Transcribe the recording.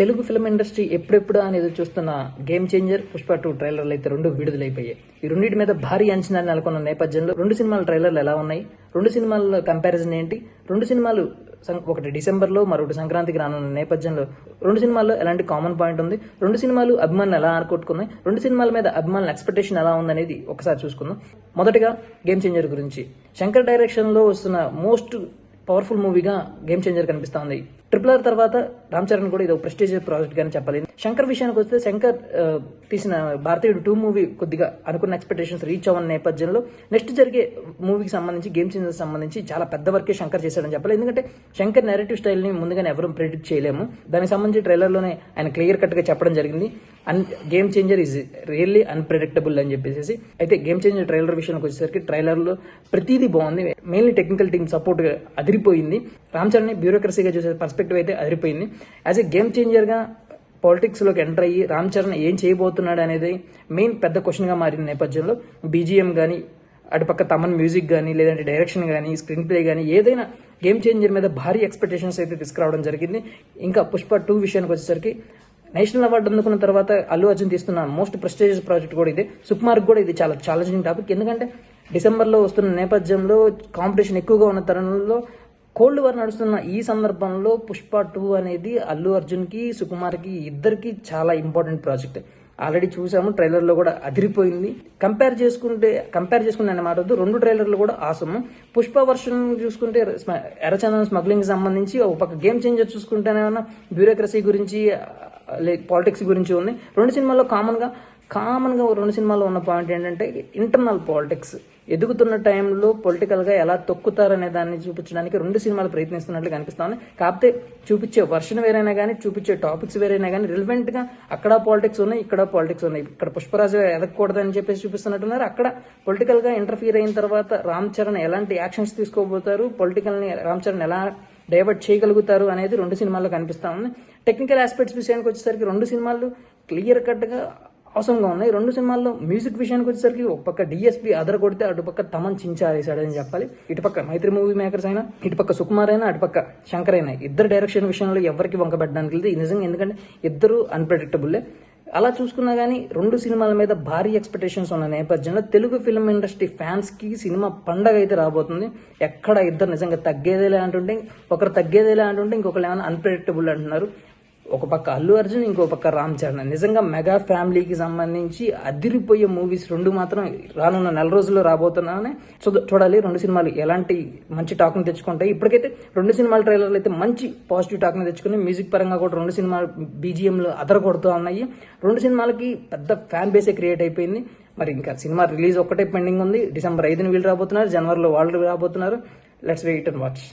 Telugu film industry ఎప్పుడెప్పుడు అనేది చూస్తున్న గేమ్ చేంజర్ పుష్ప టూ ట్రైలర్లు అయితే రెండు విడుదలైపోయాయి. ఈ రెండింటి మీద భారీ అంచనాలు నెలకొన్న నేపథ్యంలో రెండు సినిమాల ట్రైలర్లు ఎలా ఉన్నాయి? రెండు సినిమాల కంపారిజన్ ఏంటి? రెండు సినిమాలు సం- ఒకటి డిసెంబర్లో మరొకటి సంక్రాంతికి రానున్న నేపథ్యంలో రెండు సినిమాల్లో ఎలాంటి కామన్ పాయింట్ ఉంది? రెండు సినిమాలు అభిమానులు ఎలా ఆనుకొట్టుకున్నాయి రెండు సినిమాల మీద అభిమానుల ఎక్స్పెక్టేషన్ ఎలా ఉందనేది ఒకసారి చూసుకుందాం. మొదటగా గేమ్ చేంజర్ గురించి. శంకర్ డైరెక్షన్లో వస్తున్న మోస్ట్ పవర్ఫుల్ మూవీగా గేమ్ చేంజర్ కనిపిస్తోంది ట్రిపుల్ ఆర్ తర్వాత రామ్ చరణ్ కూడా ఇది ఒక ప్రెస్టీజ్ ప్రాజెక్ట్ గానే చెప్పాలి. శంకర్ విషయానికి వస్తే శంకర్ తీసిన భారతీయుడు టూ మూవీ కొద్దిగా అనుకున్న ఎక్స్పెక్టేషన్స్ రీచ్ అవ్వని నేపథ్యంలో నెక్స్ట్ జరిగే మూవీకి సంబంధించి గేమ్ చేంజర్ సంబంధించి చాలా పెద్ద వర్కే శంకర్ చేశాడని చెప్పాలి. ఎందుకంటే శంకర్ నెరేటివ్ స్టైల్ని ముందుగానే ఎవరూ ప్రిడిక్ట్ చేయలేము. దానికి సంబంధించి ట్రైలర్లోనే ఆయన క్లియర్ కట్గా చెప్పడం జరిగింది. అన్ Game Changer is really unpredictable అని చెప్పేసి అయితే గేమ్ చేంజర్ ట్రైలర్ విషయానికి వచ్చేసరికి ట్రైలర్లో ప్రతిదీ బాగుంది. మెయిన్లీ టెక్నికల్ టీమ్ సపోర్ట్ అదిరిపోయింది. రామ్ చరణ్ బ్యూరోక్రసీగా చూసే పర్స్పెక్టివ్ అయితే అదిరిపోయింది. యాజ్ ఎ గేమ్ చేంజర్గా పాలిటిక్స్లోకి పాలిటిక్స్లోకి ఎంటర్ అయ్యి రామ్ చరణ్ ఏం చేయబోతున్నాడు అనేది మెయిన్ పెద్ద క్వశ్చన్గా మారిన నేపథ్యంలో బీజిఎం కానీ అటుపక్క తమన్ మ్యూజిక్ కానీ లేదంటే డైరెక్షన్ కానీ స్క్రీన్ ప్లే కానీ ఏదైనా గేమ్ చేంజర్ మీద భారీ ఎక్స్పెక్టేషన్స్ అయితే తీసుకురావడం జరిగింది. ఇంకా పుష్ప టూ విషయానికి వచ్చేసరికి నేషనల్ అవార్డు అందుకున్న తర్వాత అల్లు అర్జున్ తీస్తున్న మోస్ట్ ప్రెస్టీజియస్ ప్రాజెక్ట్ కూడా ఇది. సుకుమార్కి కూడా ఇది చాలా ఛాలెంజింగ్ టాపిక్ ఎందుకంటే డిసెంబర్లో వస్తున్న నేపథ్యంలో కాంపిటీషన్ ఎక్కువగా ఉన్న తరుణంలో కోల్డ్ వార్ నడుస్తున్న ఈ సందర్భంలో పుష్ప టూ అనేది అల్లు అర్జున్కి సుకుమార్కి ఇద్దరికి చాలా ఇంపార్టెంట్ ప్రాజెక్ట్. ఆల్రెడీ చూసాము ట్రైలర్లో కూడా అదిరిపోయింది. కంపేర్ చేసుకుంటే కంపేర్ చేసుకుంటే అనే మాట రెండు ట్రైలర్లు కూడా ఆసము. పుష్ప వర్షన్ చూసుకుంటే ఎర్రచందనం స్మగ్లింగ్ సంబంధించి ఒక పక్క గేమ్ చేంజర్ చూసుకుంటేనేమన్నా బ్యూరోక్రసీ గురించి పాలిటిక్స్ గురించి ఉంది రెండు సినిమాల్లో కామన్గా కామన్గా రెండు సినిమాల్లో ఉన్న పాయింట్ ఏంటంటే ఇంటర్నల్ పాలిటిక్స్. ఎదుగుతున్న టైంలో పొలిటికల్గా ఎలా తొక్కుతారనే దాన్ని చూపించడానికి రెండు సినిమాలు ప్రయత్నిస్తున్నట్లు కనిపిస్తాను కాకపోతే చూపించే వర్షన్ వేరైనా కానీ చూపించే టాపిక్స్ వేరైనా కానీ రిలవెంట్గా అక్కడ పాలిటిక్స్ ఉన్నాయి ఇక్కడ పాలిటిక్స్ ఉన్నాయి. ఇక్కడ పుష్పరాజు ఎదగకూడదని చెప్పేసి చూపిస్తున్నట్టున్నారు. అక్కడ పొలిటికల్గా ఇంటర్ఫీర్ అయిన తర్వాత రామ్ చరణ్ ఎలాంటి యాక్షన్స్ తీసుకోబోతారు పొలిటికల్ని రామ్ చరణ్ ఎలా డైవర్ట్ చేయగలుగుతారు అనేది రెండు సినిమాల్లో కనిపిస్తా ఉంది. టెక్నికల్ ఆస్పెక్ట్స్ విషయానికి వచ్చేసరికి రెండు సినిమాలు క్లియర్ కట్గా అవసరంగా ఉన్నాయి. రెండు సినిమాల్లో మ్యూజిక్ విషయానికి వచ్చేసరికి ఒక పక్క డిఎస్పీ అదర కొడితే అటుపక్క తమన్ చించారేశాడని చెప్పాలి. ఇటుపక్క మైత్రి మూవీ మేకర్స్ అయినా ఇటుపక్క సుకుమార్ అయినా అటుపక్క శంకర్ అయినా ఇద్దరు డైరెక్షన్ విషయంలో ఎవరికి వంక పెట్టడానికి లేదు. నిజంగా ఎందుకంటే ఇద్దరు అన్ప్రెడిక్టబుల్లే అలా చూసుకున్నా కానీ రెండు సినిమాల మీద భారీ ఎక్స్పెక్టేషన్స్ ఉన్న నేపథ్యంలో తెలుగు ఫిల్మ్ ఇండస్ట్రీ ఫ్యాన్స్కి సినిమా పండగ అయితే రాబోతుంది. ఎక్కడ ఇద్దరు నిజంగా తగ్గేదేలే అంటుంటే ఒకరు తగ్గేదేలే అంటుంటే ఇంకొకరు ఏమైనా అన్ప్రెడిక్టబుల్ అంటున్నారు. ఒక పక్క అల్లు అర్జున్ ఇంకో పక్క రామ్ చరణ్. నిజంగా మెగా ఫ్యామిలీకి సంబంధించి అదిరిపోయే మూవీస్ రెండు మాత్రం రానున్న నెల రోజుల్లో రాబోతున్నానే చూడాలి. రెండు సినిమాలు ఎలాంటి మంచి టాక్ని తెచ్చుకుంటాయి. ఇప్పటికైతే రెండు సినిమాల ట్రైలర్లు అయితే మంచి పాజిటివ్ టాక్ని తెచ్చుకుని మ్యూజిక్ పరంగా కూడా రెండు సినిమాలు బీజిఎంలు అదర కొడుతూ ఉన్నాయి. రెండు సినిమాలకి పెద్ద ఫ్యాన్ బేసే క్రియేట్ అయిపోయింది. మరి ఇంకా సినిమా రిలీజ్ ఒక్కటే పెండింగ్ ఉంది. డిసెంబర్ ఐదుని వీళ్ళు రాబోతున్నారు. జనవరిలో వాళ్ళు రాబోతున్నారు. Let's wait and watch